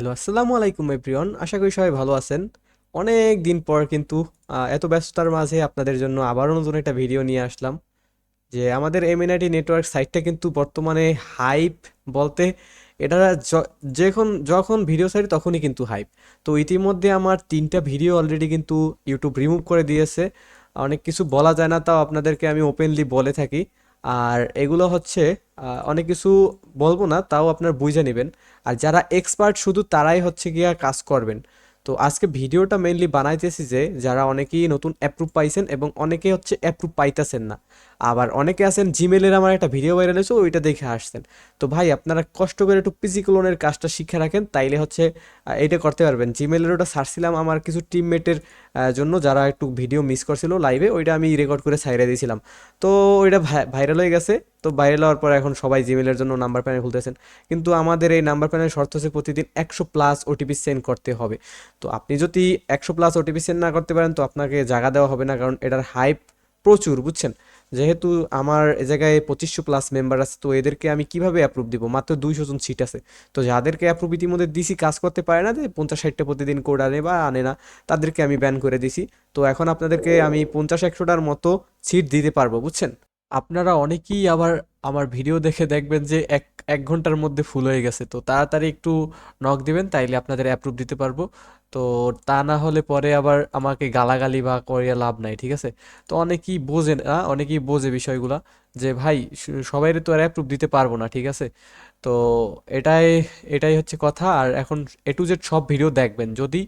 Hello আসসালামু আলাইকুম everyone. আশা করি সবাই ভালো আছেন। অনেক দিন পর কিন্তু এত ব্যস্ততার মাঝে আপনাদের জন্য আবারও নতুন একটা ভিডিও নিয়ে আসলাম, যে আমাদের এমএনআইটি নেটওয়ার্ক সাইটটা কিন্তু বর্তমানে হাইপ বলতে এটা যখন যখন ভিডিও সাইট তখনই কিন্তু হাইপ তো ইতিমধ্যে আমার তিনটা ভিডিও অলরেডি কিন্তু ইউটিউব রিমুভ করে দিয়েছে। অনেক কিছু বলা যায় না, তাও আপনাদেরকে আমি ওপেনলি বলে থাকি। আর এগুলো হচ্ছে অনেক কিছু বলব না, তাও আপনার বুঝে নেবেন। আর যারা এক্সপার্ট শুধু তারাই হচ্ছে গিয়া কাজ করবেন। তো আজকে ভিডিওটা মেনলি বানাইতেছি যে, যারা অনেকেই নতুন অ্যাপ্রুভ পাইছেন এবং অনেকেই হচ্ছে অ্যাপ্রুভ পাইতেছেন না। আবার অনেকে আছেন জিমেলের আমার একটা ভিডিও ভাইরাল হয়েছে, ওইটা দেখে আসছেন। তো ভাই, আপনারা কষ্ট করে একটু পিজি ক্লোনের কাজটা শিখে রাখেন, তাইলে হচ্ছে এটা করতে পারবেন। জিমেলের ওটা সারছিলাম আমার কিছু টিমমেটের জন্য, যারা একটু ভিডিও মিস করছিল লাইভে ওইটা আমি রেকর্ড করে ছাইড়ে দিয়েছিলাম। তো ওইটা ভাইরাল হয়ে গেছে, তো ভাইরাল হওয়ার পর এখন সবাই জিমেলের জন্য নাম্বার প্যানেল খুলতেছেন। কিন্তু আমাদের এই নাম্বার প্যানেল শর্ত হচ্ছে প্রতিদিন একশো প্লাস ওটিপি সেন্ড করতে হবে। তো আপনি যদি একশো প্লাস ওটিপি সেন্ড না করতে পারেন, তো আপনাকে জায়গা দেওয়া হবে না, কারণ এটার হাইপ প্রচুর, বুঝছেন? যেহেতু আমার এ জায়গায় পঁচিশশো প্লাস মেম্বার আছে, তো এদেরকে আমি কীভাবে অ্যাপ্রুভ দিব? মাত্র দুইশো জন সিট আছে। তো যাদেরকে অ্যাপ্রুভ ইতিমধ্যে দিছি কাজ করতে পারে না যে পঞ্চাশ ষাটটা প্রতিদিন কোড আনে বা আনে না, তাদেরকে আমি ব্যান করে দিছি। তো এখন আপনাদেরকে আমি পঞ্চাশ একশোটার মতো সিট দিতে পারব, বুঝছেন? আপনারা অনেকেই আবার আমার ভিডিও দেখে দেখবেন যে এক এক ঘণ্টার মধ্যে ফুল হয়ে গেছে। তো তাড়াতাড়ি একটু নক দিবেন, তাইলে আপনাদের অ্যাপ্রুভ দিতে পারব। তো তা না হলে পরে আবার আমাকে গালাগালি বা করিয়া লাভ নাই, ঠিক আছে? তো অনেকেই বোঝে না, অনেকেই বোঝে বিষয়গুলা যে, ভাই সবাই তো আর অ্যাপ্রুভ দিতে পারব না, ঠিক আছে? তো এটাই এটাই হচ্ছে কথা। আর এখন এ টু জেড সব ভিডিও দেখবেন। যদি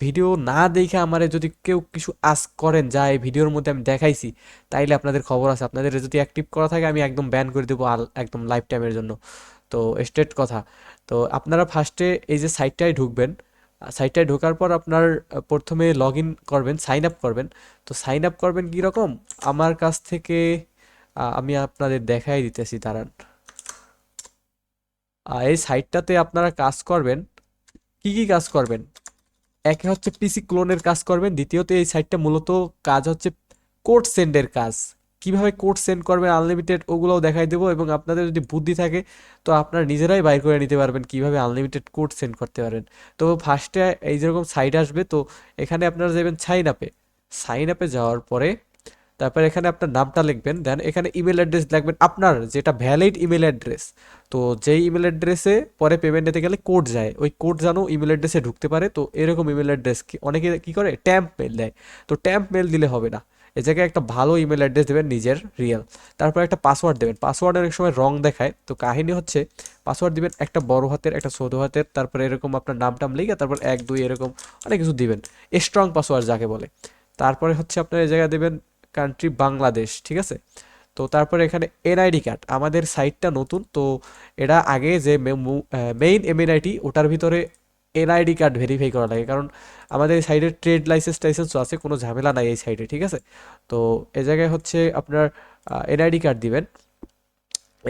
ভিডিও না দেখে আমারে যদি কেউ কিছু আস্ক করেন, যা এই ভিডিওর মধ্যে আমি দেখাইছি, তাইলে আপনাদের খবর আছে। আপনাদের যদি অ্যাক্টিভ করা থাকে, আমি একদম ব্যান করে দেবো একদম লাইফ টাইমের জন্য। তো স্ট্রেট কথা। তো, আপনারা ফার্স্টে এই যে সাইটটায় ঢুকবেন সাইটটায় ঢোকার পর আপনার প্রথমে লগ ইন করবেন সাইন আপ করবেন। তো সাইন আপ করবেন কীরকম আমার কাছ থেকে আমি আপনাদের দেখাই দিতেছি, দাঁড়ান। এই সাইটটাতে আপনারা কাজ করবেন। কি কি কাজ করবেন? একে হচ্ছে পিসি ক্লোনের কাজ করবেন, দ্বিতীয়ত এই সাইটটা মূলত কাজ হচ্ছে কোড সেন্ডের কাজ। কীভাবে কোড সেন্ড করবেন আনলিমিটেড ওগুলোও দেখাই দেবো এবং আপনাদের যদি বুদ্ধি থাকে, তো আপনারা নিজেরাই বাইর করে নিতে পারবেন কীভাবে আনলিমিটেড কোড সেন্ড করতে পারবেন তো ফার্স্টে এই যেরকম সাইট আসবে, তো এখানে আপনারা যাবেন সাইন আপে। সাইন আপে যাওয়ার পরে তারপর এখানে আপনার নামটা লিখবেন দেন এখানে ইমেল অ্যাড্রেস লিখবেন আপনার, যেটা ভ্যালিড ইমেল অ্যাড্রেস তো যেই ইমেল অ্যাড্রেসে পরে পেমেন্ট দিতে গেলে কোড যায়, ওই কোড যেন ইমেল অ্যাড্রেসে ঢুকতে পারে। তো এরকম ইমেল অ্যাড্রেস অনেকে কি করে ট্যাম্প মেল দেয়। তো ট্যাম্প মেল দিলে হবে না। এ জায়গায় একটা ভালো ইমেল অ্যাড্রেস দেবেন নিজের রিয়েল তারপর একটা পাসওয়ার্ড দেবেন। পাসওয়ার্ড অনেক সময় রং দেখায়। তো কাহিনী হচ্ছে পাসওয়ার্ড দিবেন একটা বড় হাতের, একটা ছোট হাতের, তারপর এরকম আপনার নাম টাম লিখে তারপর এক, দুই এরকম অনেক কিছু দিবেন। স্ট্রং পাসওয়ার্ড যাকে বলে। তারপরে হচ্ছে আপনার এই জায়গায় দেবেন কান্ট্রি বাংলাদেশ ঠিক আছে? তো তারপরে এখানে এনআইডি কার্ড আমাদের সাইটটা নতুন, তো এটা আগে যে মেইন এমএনআইটি ওটার ভিতরে এনআইডি কার্ড ভেরিফাই করা লাগে। কারণ আমাদের এই সাইডে ট্রেড লাইসেন্স টাইসেন্সও আছে, কোনো ঝামেলা নাই এই সাইডে ঠিক আছে? তো এ জায়গায় হচ্ছে আপনার এনআইডি কার্ড দিবেন।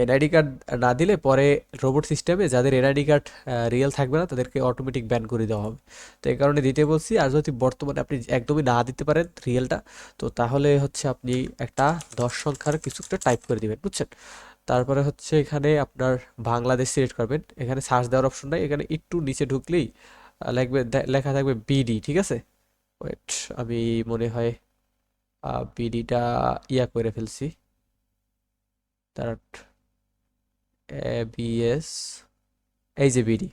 এনআইডি কার্ড না দিলে পরে রোবট সিস্টেমে যাদের এনআইডি কার্ড রিয়েল থাকবে না, তাদেরকে অটোমেটিক ব্যান করে দেওয়া হবে। তো এই কারণে দিতে বলছি, আর যদি বর্তমানে আপনি একদমই না দিতে পারেন রিয়েলটা তো তাহলে হচ্ছে আপনি একটা দশ সংখ্যার কিছু একটা টাইপ করে দেবেন, বুঝছেন? তারপরে হচ্ছে এখানে আপনার বাংলাদেশ সিলেক্ট করবেন। এখানে সার্চ দেওয়ার অপশন নাই, এখানে একটু নিচে ঢুকলেই লাগবে লেখা থাকবে বিডি ঠিক আছে? ওয়েট আমি মনে হয় বিডিটা ইয়া করে ফেলছি। তার বিএস এই যে বিডি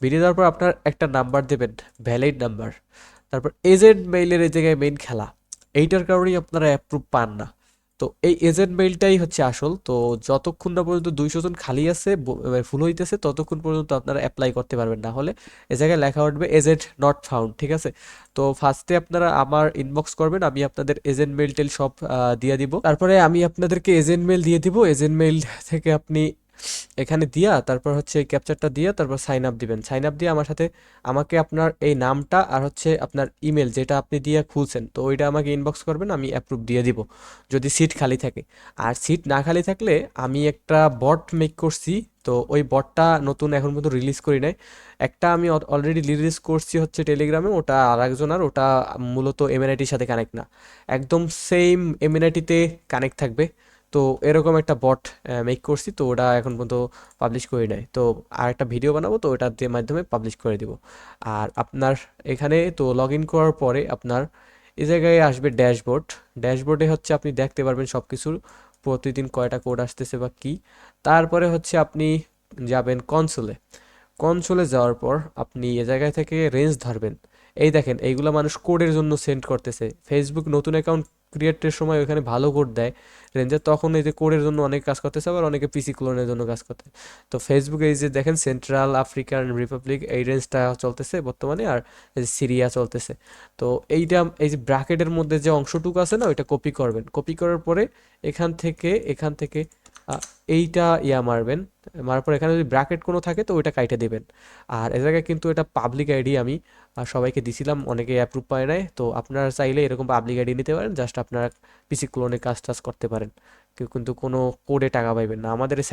বিডি দেওয়ার পর আপনার একটা নাম্বার দেবেন ভ্যালিড নাম্বার তারপর এজেন্ট মেইলের এই জায়গায় মেইন খেলা। এইটার কারণেই আপনারা অ্যাপ্রুভ পান না। তো এই এজেন্ট মেইলটাই হচ্ছে আসল। তো যতক্ষণ না পর্যন্ত দুইশো জন খালি আছে ফুল হইতেছে, ততক্ষণ পর্যন্ত আপনারা অ্যাপ্লাই করতে পারবেন। না হলে এ জায়গায় লেখা উঠবে এজেন্ট নট ফাউন্ড ঠিক আছে? তো ফার্স্টে আপনারা আমার ইনবক্স করবেন, আমি আপনাদের এজেন্ট মেইল টেল সব দিয়ে দিব। তারপরে আমি আপনাদেরকে এজেন্ট মেইল দিয়ে দিব। এজেন্ট মেইল থেকে আপনি এখানে দিয়া, তারপর হচ্ছে এই ক্যাপচারটা দিয়া, তারপর সাইন আপ দিবেন। সাইন আপ দিয়ে আমার সাথে আমাকে আপনার এই নামটা আর হচ্ছে আপনার ইমেল যেটা আপনি দিয়ে খুলছেন, তো ওইটা আমাকে ইনবক্স করবেন, আমি অ্যাপ্রুভ দিয়ে দিব, যদি সিট খালি থাকে। আর সিট না খালি থাকলে আমি একটা বট মেক করছি, তো ওই বটটা নতুন এখন পর্যন্ত রিলিজ করি নাই। একটা আমি অলরেডি রিলিজ করছি হচ্ছে টেলিগ্রামে ওটা আর একজনের ওটা মূলত এমএনআইটির সাথে কানেক্ট না। একদম সেম এমএনআইটিতে কানেক্ট থাকবে। তো এরকম একটা বট মেক করছি, তো ওটা এখন পর্যন্ত পাবলিশ করি নাই। তো আর একটা ভিডিও বানাবো, তো ওটার মাধ্যমে পাবলিশ করে দিব। আর আপনার এখানে, তো লগ ইন করার পরে আপনার এই জায়গায় আসবে ড্যাশবোর্ড ড্যাশবোর্ডে হচ্ছে আপনি দেখতে পারবেন সব কিছুর প্রতিদিন কয়টা কোড আসতেছে বা কি। তারপরে হচ্ছে আপনি যাবেন কনসোলে কনসোলে যাওয়ার পর আপনি এ জায়গায় থেকে রেঞ্জ ধরবেন। এই দেখেন, এইগুলা মানুষ কোডের জন্য সেন্ড করতেছে। ফেসবুক নতুন অ্যাকাউন্ট ক্রিয়েটের সময় ওখানে ভালো কোড দেয়। রেঞ্জার তখন এই যে কোডের জন্য অনেক কাজ করতেছে, আবার অনেকে পিসি ক্লোনের জন্য কাজ করতে। তো ফেসবুকে এই যে দেখেন সেন্ট্রাল আফ্রিকান রিপাবলিক এই রেঞ্জটা চলতেছে বর্তমানে আর এই যে সিরিয়া চলতেছে। তো এইটা, এই যে ব্র্যাকেটের মধ্যে যে অংশটুকু আছে না, ওইটা কপি করবেন। কপি করার পরে এখান থেকে এখান থেকে এইটা ইয়া মারবেন, মারার পর এখানে যদি ব্র্যাকেট কোনো থাকে তো ওইটা কাইটে দেবেন। আর এ জায়গায় কিন্তু এটা পাবলিক আইডি আমি সবাইকে দিছিলাম অনেকে অ্যাপ্রুভ পায় নাই, তো আপনারা চাইলে এরকম পাবলিক আইডি নিতে পারেন জাস্ট আপনারা পিসি ক্লোনে কাজ টাজ করতে পারেন। কিন্তু কোনো কোডে টাকা পাইবেন না। আমাদের এই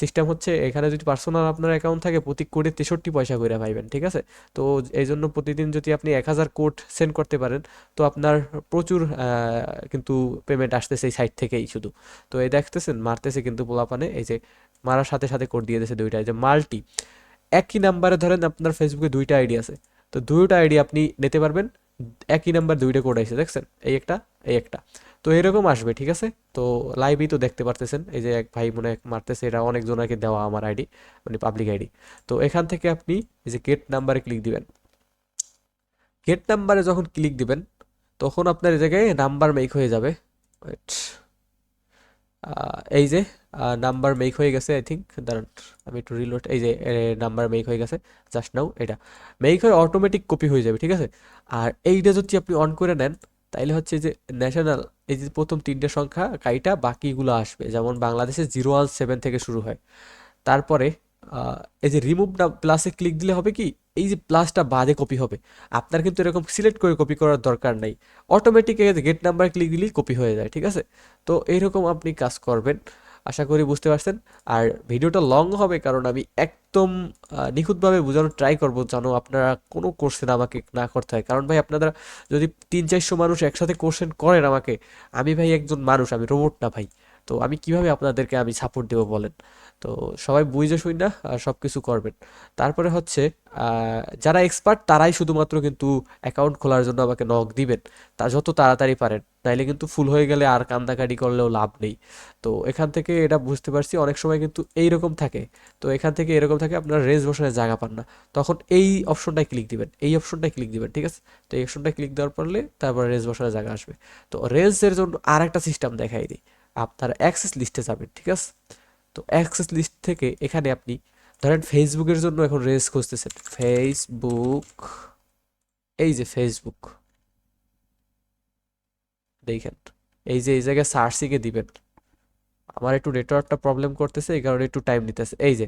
সিস্টেম হচ্ছে এখানে যদি পার্সোনাল আপনার অ্যাকাউন্ট থাকে প্রতি কোডে তেষট্টি পয়সা করে পাইবেন, ঠিক আছে? তো এই জন্য প্রতিদিন যদি আপনি এক হাজার কোড সেন্ড করতে পারেন, তো আপনার প্রচুর কিন্তু পেমেন্ট আসতেছে এই সাইট থেকেই শুধু। তো এই দেখতেছেন, মারতেছে কিন্তু পোলাপানে, এই যে মারার সাথে সাথে কোড দিয়ে দিয়েছে দুইটা, এই যে মাল্টি। একই নাম্বারে ধরেন আপনার ফেসবুকে দুইটা আইডি আছে, তো দুইটা আইডি আপনি নিতে পারবেন, একই নাম্বার দুইটা কোড আছে দেখছেন? এই একটা এই একটা। তো এরকম আসবে, ঠিক আছে? তো লাইভই তো দেখতে পারতেছেন, এই যে এক ভাই মনে মারতেছে, এটা অনেকজনকে দেওয়া আমার আইডি মানে পাবলিক আইডি তো এখান থেকে আপনি এই যে গেট নাম্বারে ক্লিক দিবেন। গেট নাম্বারে যখন ক্লিক দিবেন, তখন আপনার এই জায়গায় নাম্বার মেক হয়ে যাবে। এই যে নাম্বার মেক হয়ে গেছে আই থিঙ্ক দাঁড়ান, আমি একটু রিলোড এই যে নাম্বার মেক হয়ে গেছে জাস্ট নাও এটা। মেক হয়ে অটোমেটিক কপি হয়ে যাবে, ঠিক আছে? আর এইটা যদি আপনি অন করে নেন তাইলে হচ্ছে যে ন্যাশনাল এই যে প্রথম তিনটে সংখ্যা কাইটা বাকিগুলো আসবে। যেমন বাংলাদেশে জিরো ওয়ান সেভেন থেকে শুরু হয়। তারপরে এই যে রিমুভ প্লাসে ক্লিক দিলে হবে কি, এই যে প্লাসটা বাদে কপি হবে। আপনার কিন্তু এরকম সিলেক্ট করে কপি করার দরকার নাই। অটোমেটিক গেট নাম্বার ক্লিক দিলেই কপি হয়ে যায়, ঠিক আছে? তো এইরকম আপনি কাজ করবেন। আশা করি বুঝতে পারছেন। আর ভিডিওটা লং হবে কারণ আমি একদম নিখুঁতভাবে বোঝানোর ট্রাই করব জানো আপনারা কোনো কোশ্চেন আমাকে না করতে হয়। কারণ ভাই আপনারা যদি তিন চারশো মানুষ একসাথে কোশ্চেন করেন আমাকে, আমি ভাই একজন মানুষ, আমি রোবট না ভাই। তো আমি কীভাবে আপনাদেরকে আমি সাপোর্ট দেবো বলেন? তো সবাই বুঝে শুই না সব কিছু করবেন। তারপরে হচ্ছে যারা এক্সপার্ট তারাই শুধুমাত্র কিন্তু অ্যাকাউন্ট খোলার জন্য আমাকে নক দিবেন। তা যত তাড়াতাড়ি পারেন, নাইলে কিন্তু ফুল হয়ে গেলে আর কান্দাকাটি করলেও লাভ নেই। তো এখান থেকে এটা বুঝতে পারছি, অনেক সময় কিন্তু এইরকম থাকে। তো এখান থেকে এরকম থাকে আপনার রেঞ্জ বসানোর জায়গা পান না। তখন এই অপশনটায় ক্লিক দিবেন, এই অপশনটায় ক্লিক দিবেন, ঠিক আছে? তো এই অপশনটায় ক্লিক দেওয়ার পরলে তারপর রেঞ্জ বসানোর জায়গা আসবে। তো রেঞ্জের জন্য আর একটা সিস্টেম দেখাই দিই। আপনার অ্যাক্সেস লিস্টে যাবেন, ঠিক আছে? তো অ্যাক্সেস লিস্ট থেকে এখানে আপনি ধরেন ফেসবুকের জন্য এখন রেস খুঁজতেছেন। ফেসবুক এই যে ফেসবুক দেখেন, এই যে এই জায়গায় সার্চিংয়ে দিবেন। আমার একটু নেটওয়ার্কটা প্রবলেম করতেছে, এই কারণে একটু টাইম নিতেছে। এই যে,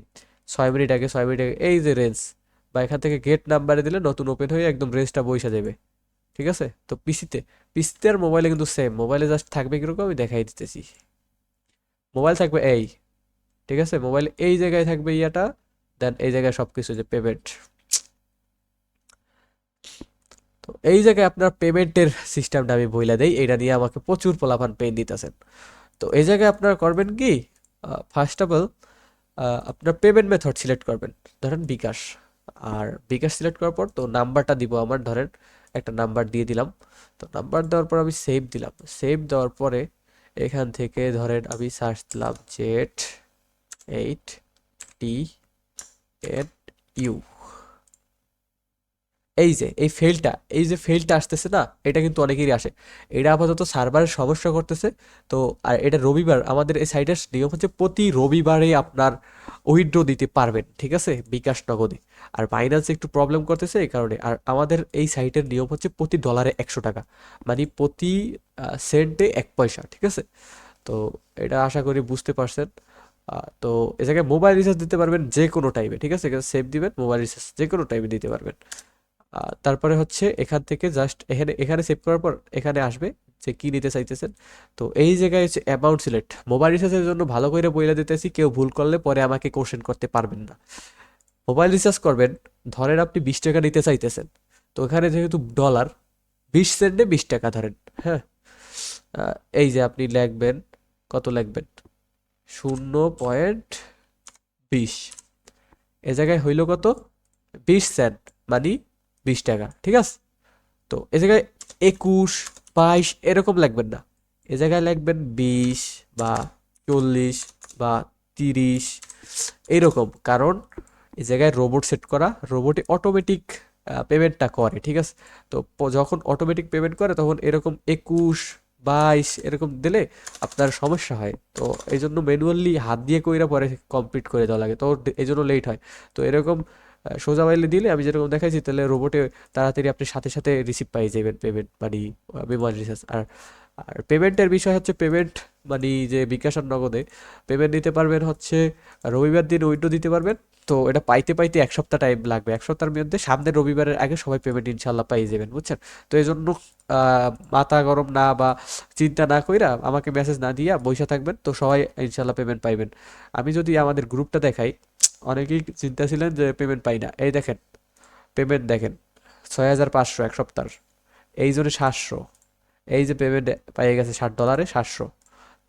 ছয় মিনিট আগে, ছয় মিনিট আগে, এই যে রেঞ্জ বা এখান থেকে গেট নাম্বারে দিলে নতুন ওপেন হয়ে একদম রেঞ্জটা বইসা যাবে। ঠিক আছে? তো পিসিতে পিসিতে আর মোবাইলে কিন্তু সেম মোবাইলে জাস্ট থাকবে কীরকম? আমি দেখাই দিতেছি। মোবাইল থাকবে এই, ঠিক আছে? মোবাইলে এই জায়গায় থাকবে ইয়াটা দেন এই জায়গায় সব কিছু যে পেমেন্ট তো এই জায়গায় আপনার পেমেন্টের সিস্টেমটা আমি বইলা দেই এটা নিয়ে আমাকে প্রচুর পোলাপান পেন দিতেছেন। তো এই জায়গায় আপনারা করবেন কি ফার্স্ট অফ অল আপনার পেমেন্ট মেথড সিলেক্ট করবেন। ধরেন বিকাশ, আর বিকাশ সিলেক্ট করার পর তো নাম্বারটা দিব আমার, ধরেন একটা নাম্বার দিয়ে দিলাম। তো নাম্বার দেওয়ার পর আমি সেভ দিলাম। সেভ দেওয়ার পরে এখান থেকে ধরেন আমি সার্চ দিলাম Z eight T N U এই যে, এই ফেলটা এই যে ফেলটা আসতেছে না, এটা কিন্তু অনেকেরই আসে। এটা আপাতত সার্ভারের সমস্যা করতেছে। তো, আর এটা রবিবার, আমাদের এই সাইটের নিয়ম হচ্ছে প্রতি রবিবারে আপনার উইথড্র দিতে পারবেন, ঠিক আছে? বিকাশ নগদে। আর বাইন্যান্স একটু প্রবলেম করতেছে এই কারণে। আর আমাদের এই সাইটের নিয়ম হচ্ছে প্রতি ডলারে একশো টাকা। মানে প্রতি সেন্টে এক পয়সা, ঠিক আছে? তো, এটা আশা করি বুঝতে পারছেন। তো, এ জায়গায় মোবাইল রিচার্জ দিতে পারবেন যে কোনো টাইমে ঠিক আছে? সেভ দিবেন মোবাইল রিচার্জ যে কোনো টাইমে দিতে পারবেন। তারপরে হচ্ছে এখান থেকে জাস্ট এখানে এখানে সেভ করার পর এখানে আসবে যে কি নিতে চাইতেছেন। তো এই জায়গায় হচ্ছে অ্যামাউন্ট সিলেক্ট মোবাইল রিচার্জের জন্য ভালো করে বইলা দিতেছি, কেউ ভুল করলে পরে আমাকে কোশ্চেন করতে পারবেন না। মোবাইল রিচার্জ করবেন, ধরেন আপনি বিশ টাকা নিতে চাইতেছেন। তো এখানে যেহেতু ডলার বিশ সেন্টে বিশ টাকা ধরেন হ্যাঁ? এই যে আপনি লিখবেন, কত লিখবেন? শূন্য পয়েন্ট বিশ। এ জায়গায় হইল কত? বিশ সেন্ট মানে বিশ টাকা, ঠিক আছে? তো এ জায়গায় একুশ, বাইশ এরকম লাগবেন না। এ জায়গায় লাগবেন বিশ বা চল্লিশ বা তিরিশ এরকম, কারণ এ জায়গায় রোবট সেট করা রোবটে অটোমেটিক পেমেন্টটা করে, ঠিক আছে? তো যখন অটোমেটিক পেমেন্ট করে, তখন এরকম একুশ, বাইশ এরকম দিলে আপনার সমস্যা হয়। তো এই জন্য ম্যানুয়ালি হাত দিয়ে কইরা পরে কমপ্লিট করে দেওয়া লাগে, তো এই জন্য লেট হয়। তো এরকম সোজা বাইলে দিলে আমি যেরকম দেখাইছি, তাহলে রোবটে তাড়াতাড়ি আপনি সাথে সাথে রিসিভ পাই যাবেন পেমেন্ট মানে মেমোরি রিচার্জ আর আর পেমেন্টের বিষয় হচ্ছে পেমেন্ট মানে যে বিকাশ আর নগদে পেমেন্ট নিতে পারবেন হচ্ছে রবিবার দিন উইন্ডো দিতে পারবেন। তো এটা পাইতে পাইতে এক সপ্তাহ টাইম লাগবে। এক সপ্তাহের মধ্যে সামনের রবিবারের আগে সবাই পেমেন্ট ইনশাল্লাহ পাই যাবেন, বুঝছেন? তো এই জন্য মাথা গরম না বা চিন্তা না কইরা আমাকে মেসেজ না দিয়া বইসা থাকবেন। তো সবাই ইনশাল্লাহ পেমেন্ট পাইবেন। আমি যদি আমাদের গ্রুপটা দেখাই অনেকেই চিন্তা ছিলেন যে পেমেন্ট পাই না। এই দেখেন পেমেন্ট দেখেন, ছয় হাজার পাঁচশো এক সপ্তাহ এই জন্য সাতশো। এই যে পেমেন্ট পাইয়ে গেছে ষাট ডলারে সাতশো।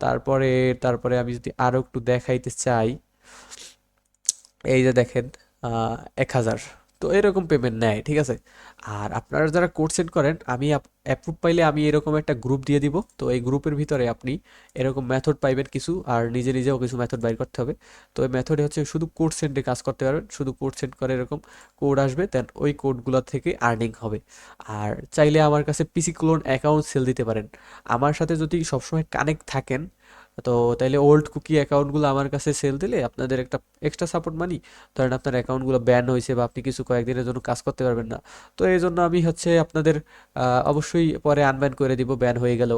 তারপরে তারপরে আমি যদি আরও একটু দেখাইতে চাই, এই যে দেখেন এক হাজার। তো এরকম পেমেন্ট নেয়, ঠিক আছে? আর আপনারা যারা কোড সেন্ড করেন, আমি অ্যাপ্রুভ পাইলে আমি এরকম একটা গ্রুপ দিয়ে দিব। তো এই গ্রুপের ভিতরে আপনি এরকম মেথড পাইবেন কিছু, আর নিজে নিজেও কিছু মেথড বাইর করতে হবে। তো এই মেথডে হচ্ছে শুধু কোড সেন্ডে কাজ করতে পারবেন, শুধু কোড সেন্ড করে এরকম কোড আসবে দেন ওই কোডগুলো থেকে আর্নিং হবে। আর চাইলে আমার কাছে পিসি ক্লোন অ্যাকাউন্ট সেল দিতে পারেন। আমার সাথে যদি সবসময় কানেক্ট থাকেন তো তাইলে ওল্ড কুকি অ্যাকাউন্টগুলো আমার কাছে সেল দিলে আপনাদের একটা এক্সট্রা সাপোর্ট মানি ধরেন আপনার অ্যাকাউন্টগুলো ব্যান হয়েছে বা আপনি কিছু কয়েকদিনের জন্য কাজ করতে পারবেন না। তো এই জন্য আমি হচ্ছে আপনাদের অবশ্যই পরে আনব্যান করে দিব ব্যান হয়ে গেল।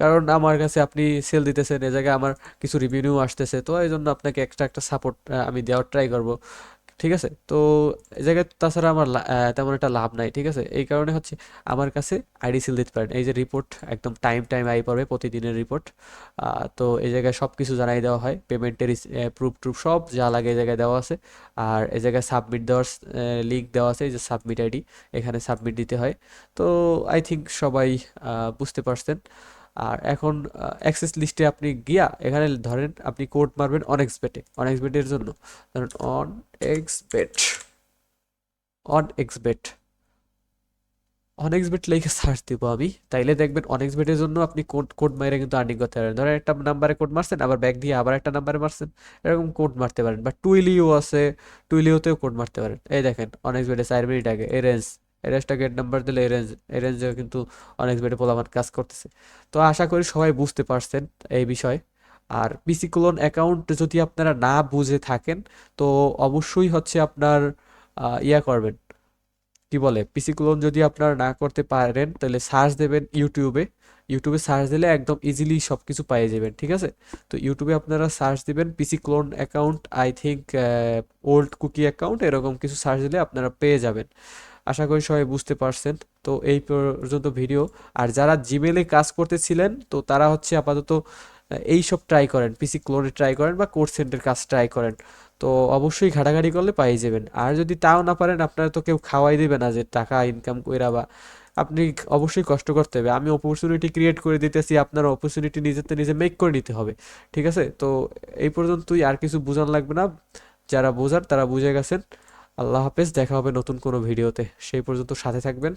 কারণ আমার কাছে আপনি সেল দিতেছেন, এ জায়গায় আমার কিছু রিভিনিউ আসতেছে, তো এই জন্য আপনাকে এক্সট্রা একটা সাপোর্ট আমি দেওয়ার ট্রাই করব। ঠিক আছে? তো এই জায়গায় তাছাড়া আমার তেমন একটা লাভ নাই, ঠিক আছে? এই কারণে হচ্ছে আমার কাছে আইডি সিল দিতে পারেন। এই যে রিপোর্ট একদম টাইম টাইম আই পড়বে প্রতিদিনের রিপোর্ট তো এই জায়গায় সব কিছু জানাই দেওয়া হয়। পেমেন্টের প্রুফ ট্রুফ সব যা লাগে এই জায়গায় দেওয়া আছে। আর এই জায়গায় সাবমিট দেওয়ার লিঙ্ক দেওয়া আছে, এই যে সাবমিট আইডি এখানে সাবমিট দিতে হয়। তো আই থিঙ্ক সবাই বুঝতে পারছেন। আর এখন অ্যাক্সেস লিস্টে আপনি গিয়া এখানে ধরেন আপনি কোড মারবেন অন এক্সবেটে অন এক্সবেটের জন্য। ধরেন one x bet one x bet one x one x bet লিখে সার্চ দিব আমি। তাইলে দেখবেন অনেক্সবেটের জন্য আপনি কোড কোড মাইরে কিন্তু আর্নিং করতে পারেন ধরেন একটা নাম্বারে কোড মারছেন, আবার ব্যাক দিয়ে আবার একটা নাম্বারে মারছেন, এরকম কোড মারতে পারেন। বা টুইলিও আছে টুইলিওতেও কোড মারতে পারেন। এই দেখেন অনেক্সবেটে চার মিনিট আগে, এই রেঞ্জ রেঞ্জটা গেট নাম্বার দিলে এই রেঞ্জ কিন্তু অনেক্সবেটে পোলাপান কাজ করতেছে। তো আশা করি সবাই বুঝতে পারছেন এই বিষয়ে। আর পিসি ক্লোন অ্যাকাউন্ট যদি আপনারা না বুঝে থাকেন, তো অবশ্যই হচ্ছে আপনার ইয়া করবেন। কি বলে? পিসি ক্লোন যদি আপনারা না করতে পারেন, তাহলে সার্চ দেবেন ইউটিউবে ইউটিউবে সার্চ দিলে একদম ইজিলি সব কিছু পেয়ে যাবেন, ঠিক আছে? তো ইউটিউবে আপনারা সার্চ দিবেন PC clone account I think old cookie account এরকম কিছু সার্চ দিলে আপনারা পেয়ে যাবেন। আশা করি সবাই বুঝতে পারছেন। তো এই পর্যন্ত ভিডিও। আর যারা জিমেলে কাজ করতেছিলেন, তো তারা হচ্ছে আপাতত এই সব ট্রাই করেন। পিসি ক্লোনে ট্রাই করেন বা কোর্স সেন্টার কাজ ট্রাই করেন। তো অবশ্যই ঘাটাঘাটি করলে পাই যাবেন। আর যদি তাও না পারেন, আপনারা তো কেউ খাওয়াই দেবে না যে টাকা ইনকাম কইরা বা আপনি অবশ্যই কষ্ট করতে হবে। আমি অপরচুনিটি ক্রিয়েট করে দিতেছি, আপনার অপরচুনিটি নিজেতে নিজে মেক করে নিতে হবে। ঠিক আছে? তো এই পর্যন্তই। আর কিছু বোঝান লাগবে না। যারা বোঝার, তারা বুঝে গেছেন। আল্লাহ হাফেজ দেখা হবে নতুন কোনো ভিডিওতে। সেই পর্যন্ত সাথে থাকবেন।